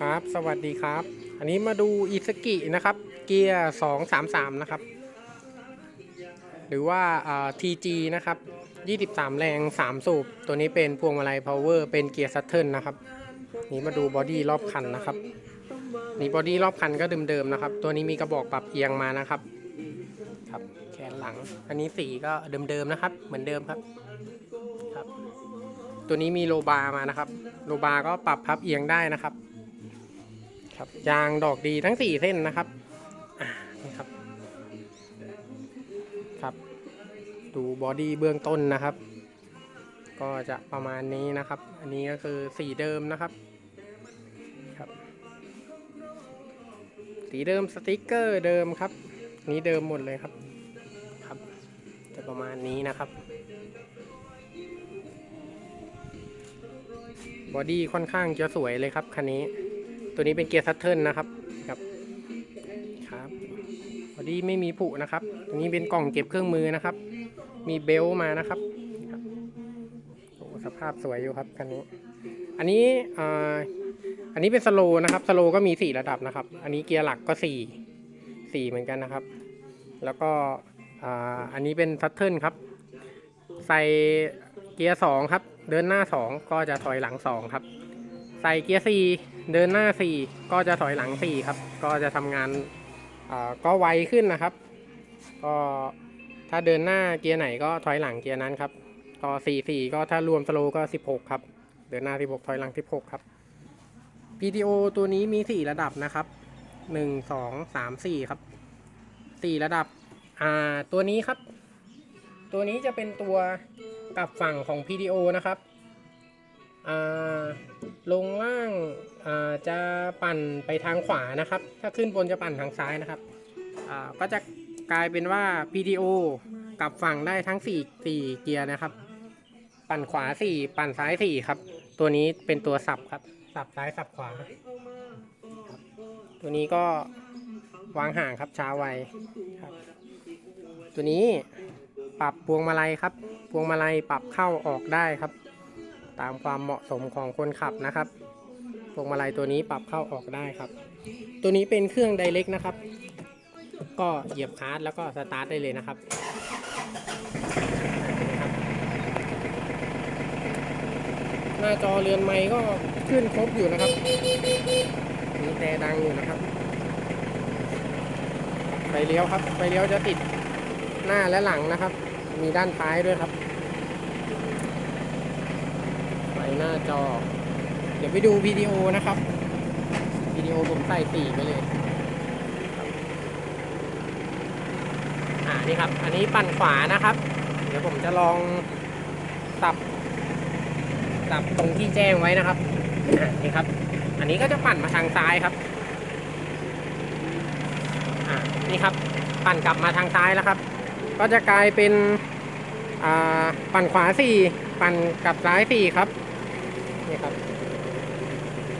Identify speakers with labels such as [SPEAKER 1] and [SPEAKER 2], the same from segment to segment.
[SPEAKER 1] ครับ สวัสดีครับ อันนี้มาดูอิสกินะครับ เกียร์233นะครับ หรือว่าอ่า TG นะครับ23แรง3สูบ ตัวนี้เป็นพวงมาลัย power เป็นเกียร์ซัตเทิลนะครับ นี่มาดูบอดี้รอบคันนะครับ นี่บอดี้รอบคันก็เดิมๆนะครับ ตัวนี้มีกระบอกปรับเอียงมานะครับ ครับ แขนหลัง อันนี้สีก็เดิมๆนะครับ เหมือนเดิมครับครับตัวนี้มีโลบาร์มานะครับ โลบาร์ก็ปรับพับเอียงได้นะครับ ครับยางดอกดีทั้ง4เส้นนะครับนี่ครับ ครับ ดูบอดี้เบื้องต้นนะครับ ก็จะประมาณนี้นะครับ อันนี้ก็คือสีเดิมนะครับครับสีเดิมสติกเกอร์เดิมครับ นี้เดิมหมดเลยครับครับ จะประมาณนี้นะครับบอดี้ค่อนข้างจะสวยเลยครับคันนี้ ตัวนี้เป็นเกียร์ซัตเทิลนะครับครับครับบอดีไม่มีผุนะครับตัวนี้เป็นกล่องเก็บเครื่องมือนะครับ มีเบลต์มานะครับโอ้สภาพสวยอยู่ครับคันนี้ อันนี้อ่าอันนี้เป็นสโลนะครับสโลก็มีสี่ระดับนะครับ อันนี้เกียร์หลักก็สี่สี่เหมือนกันนะครับ แล้วก็อ่าอันนี้เป็นซัตเทิลครับ ใส่เกียร์สองครับ เดินหน้าสองก็จะถอยหลังสองครับ ใส่เกียร์สี่เดินหน้าสี่ก็จะถอยหลังสี่ครับ ก็จะทำงานอ่าก็ไวขึ้นนะครับ ก็ถ้าเดินหน้าเกียร์ไหนก็ถอยหลังเกียร์นั้นครับก็สี่สี่ก็ถ้ารวมสโลก็สิบหกครับ เดินหน้าสิบหกถอยหลังสิบหกครับ PTO ตัวนี้มีสี่ระดับนะครับหนึ่งสอามสี่ครับสี่ระดับอ่าตัวนี้ครับ ตัวนี้จะเป็นตัวกลับฝั่งของ PTO นะครับ ลงล่างาจะปั่นไปทางขวานะครับ ถ้าขึ้นบนจะปั่นทางซ้ายนะครับ ก็จะกลายเป็นว่า PTO กลับฝั่งได้ทั้ง 4 4 เกียร์นะครับ ปั่นขวา 4 ปั่นซ้าย 4 ครับ ตัวนี้เป็นตัวสับครับ สับซ้ายสับขวา ตัวนี้ก็วางห่างครับช้าไวครับ ตัวนี้ปรับพวงมาลัยครับ พวงมาลัยปรับเข้าออกได้ครับ ตามความเหมาะสมของคนขับนะครับพวงมาลัยตัวนี้ปรับเข้าออกได้ครับ ตัวนี้เป็นเครื่องไดเรกนะครับ ก็เหยียบคลัสแล้วก็สตาร์ทได้เลยนะครับนะครับหน้าจอเรือนไม้ก็ขึ้นครบอยู่นะครับ มีแต่ดังอยู่นะครับไฟเลี้ยวครับไฟเลี้ยวจะติดหน้าและหลังนะครับ มีด้านท้ายด้วยครับ ไฟหน้าจอ เดี๋ยวไปดูวิดีโอนะครับ วิดีโอผมใส่สี่ไปเลย อ่า นี่ครับ อันนี้ปั่นขวานะครับ เดี๋ยวผมจะลองสับ สับตรงที่แจ้งไว้นะครับ นี่ครับ อันนี้ก็จะปั่นมาทางซ้ายครับ อ่า นี่ครับ ปั่นกลับมาทางซ้ายแล้วครับ ก็จะกลายเป็น อ่า ปั่นขวาสี่ปั่นกลับซ้ายสี่ครับ นี่ครับ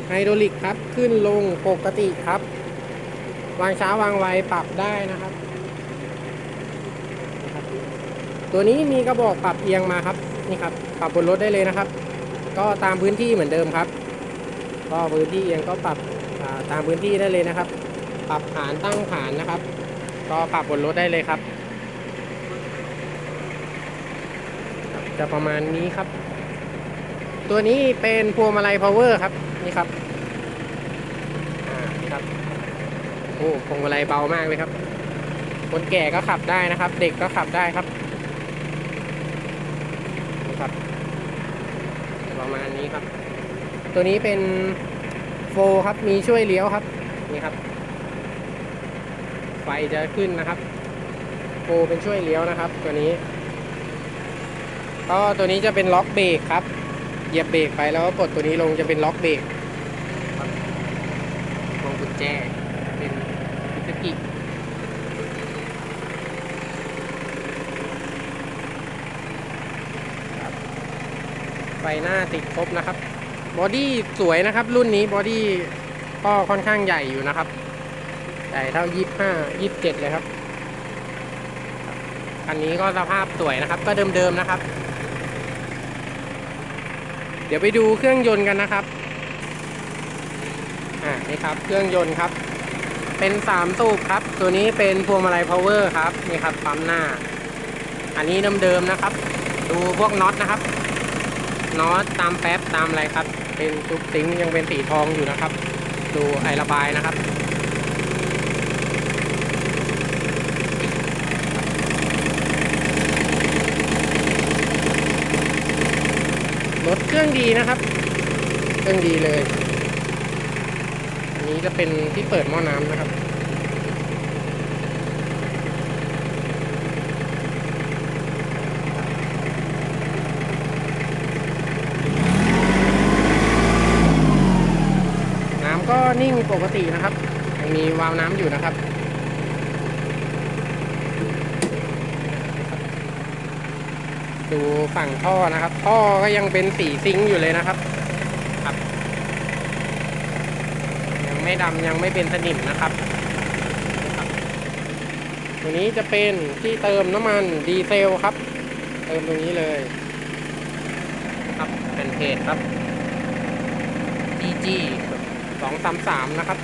[SPEAKER 1] ไฮดรอลิกครับขึ้นลงปกติครับ วางช้าวางไวปรับได้นะครับ ตัวนี้มีกระบอกปรับเอียงมาครับนี่ครับปรับบนรถได้เลยนะครับ ก็ตามพื้นที่เหมือนเดิมครับ ก็พื้นที่เอียงก็ปรับตามพื้นที่ได้เลยนะครับ ปรับฐานตั้งฐานนะครับ ก็ปรับบนรถได้เลยครับ จะประมาณนี้ครับ ตัวนี้เป็นพวงมาลัย power ครับ นี่ครับนี่ครับโอ้พวงมาลัยเบามากเลยครับ คนแก่ก็ขับได้นะครับ เด็กก็ขับได้ครับนี่ครับประมาณนี้ครับ ตัวนี้เป็นโฟครับมีช่วยเลี้ยวครับนี่ครับ ไฟจะขึ้นนะครับโฟเป็นช่วยเลี้ยวนะครับ ตัวนี้ก็ตัวนี้จะเป็นล็อกเบรกครับ เหยียบเบรกไปแล้วก็กดตัวนี้ลงจะเป็นล็อกเบรกครับลงกุญแจเป็นพิสกิไฟหน้าติดครบนะครับ บอดี้สวยนะครับ รุ่นนี้บอดี้ก็ค่อนข้างใหญ่อยู่นะครับ ใหญ่เท่า 25 27 เลยครับคันนี้ก็สภาพสวยนะครับ ก็เดิมๆนะครับ เดี๋ยวไปดูเครื่องยนต์กันนะครับ อ่า นี่ครับ เครื่องยนต์ครับ เป็นสามสูบครับ ตัวนี้เป็นพวงมาลัยพาวเวอร์ครับ นี่ครับ ปั๊มหน้า อันนี้เดิมๆนะครับ ดูพวกน็อตนะครับ น็อตตามแป๊บตามอะไรครับ เป็นจุกซิงยังเป็นสีทองอยู่นะครับ ดูไอระบายนะครับ เครื่องดีนะครับ เครื่องดีเลย อันนี้จะเป็นที่เปิดหม้อน้ำนะครับน้ำก็นิ่งปกตินะครับยังมีวาล์วน้ำอยู่นะครับ ดูฝั่งท่อนะครับ ท่อก็ยังเป็นสีซิงค์อยู่เลยนะครับครับ ยังไม่ดำยังไม่เป็นสนิมนะครับตัวนี้จะเป็นที่เติมน้ำมันดีเซลครับ เติมตรงนี้เลย ครับเป็นเพจครับ DG สองสามสามนะครับ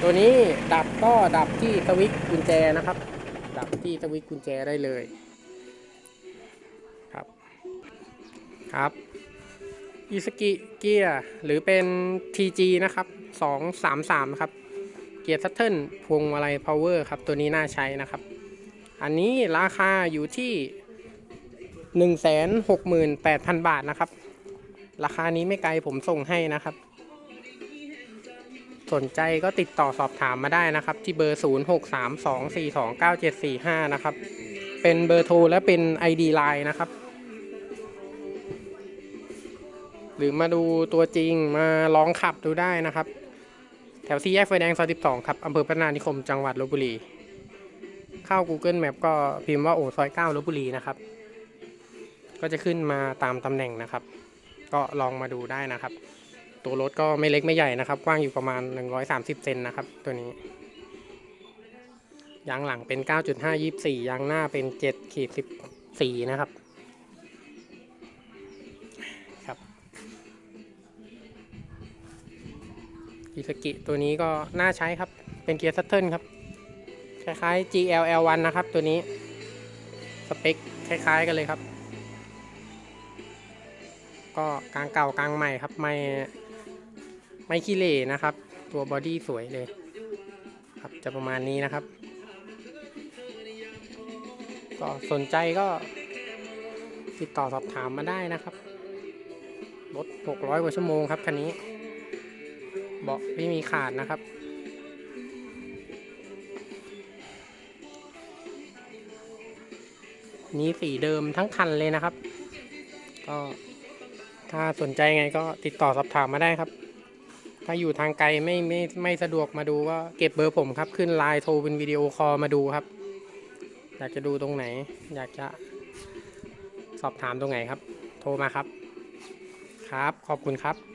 [SPEAKER 1] ตัวนี้ดับก็ดับที่สวิตช์กุญแจนะครับับที่สวิตช์กุญแจได้เลยครับครับอิสกิเกียร์หรือเป็น TG นะครับ 233 ครับ เกียร์ซัตเทิลพวงมาลัยพาวเวอร์ครับ ตัวนี้น่าใช้นะครับ อันนี้ราคาอยู่ที่ 168,000 บาทนะครับ ราคานี้ไม่ไกลผมส่งให้นะครับ สนใจก็ติดต่อสอบถามมาได้นะครับ ที่เบอร์ 0632429745 นะครับ เป็นเบอร์โทรและเป็น ID Line นะครับ หรือมาดูตัวจริงมาลองขับดูได้นะครับ แถวสี่แยกไฟแดงซอย12 ครับอำเภอพระนานิคมจังหวัดลบบุรี เข้า Google Map ก็พิมพ์ว่าโอซอย9ลบบุรีนะครับ ก็จะขึ้นมาตามตำแหน่งนะครับ ก็ลองมาดูได้นะครับ ตัวรถก็ไม่เล็กไม่ใหญ่นะครับ กว้างอยู่ประมาณ 130 เซนนะครับ ตัวนี้ ยางหลังเป็น 9.5 24 ยางหน้าเป็น7ขีด14 นะครับ ครับอิสกิตัวนี้ก็น่าใช้ครับ เป็นเกียร์ซัตเทิลครับ คล้ายๆ GLL1 นะครับ ตัวนี้ สเปคคล้ายๆกันเลยครับก็กลางเก่ากลางใหม่ครับ ไม่ ไม่ขี้เหร่นะครับ ตัวบอดี้สวยเลย ครับจะประมาณนี้นะครับ ก็สนใจก็ติดต่อสอบถามมาได้นะครับรถ600กว่าชั่วโมงครับคันนี้เบาะไม่มีขาดนะครับ นี้สีเดิมทั้งคันเลยนะครับ ก็ถ้าสนใจไงก็ติดต่อสอบถามมาได้ครับ ถ้าอยู่ทางไกลไม่ไม่ไม่สะดวกมาดูก็เก็บเบอร์ผมครับ ขึ้นไลน์โทรเป็นวิดีโอคอลมาดูครับ อยากจะดูตรงไหน อยากจะสอบถามตรงไหนครับ โทรมาครับ ครับขอบคุณครับ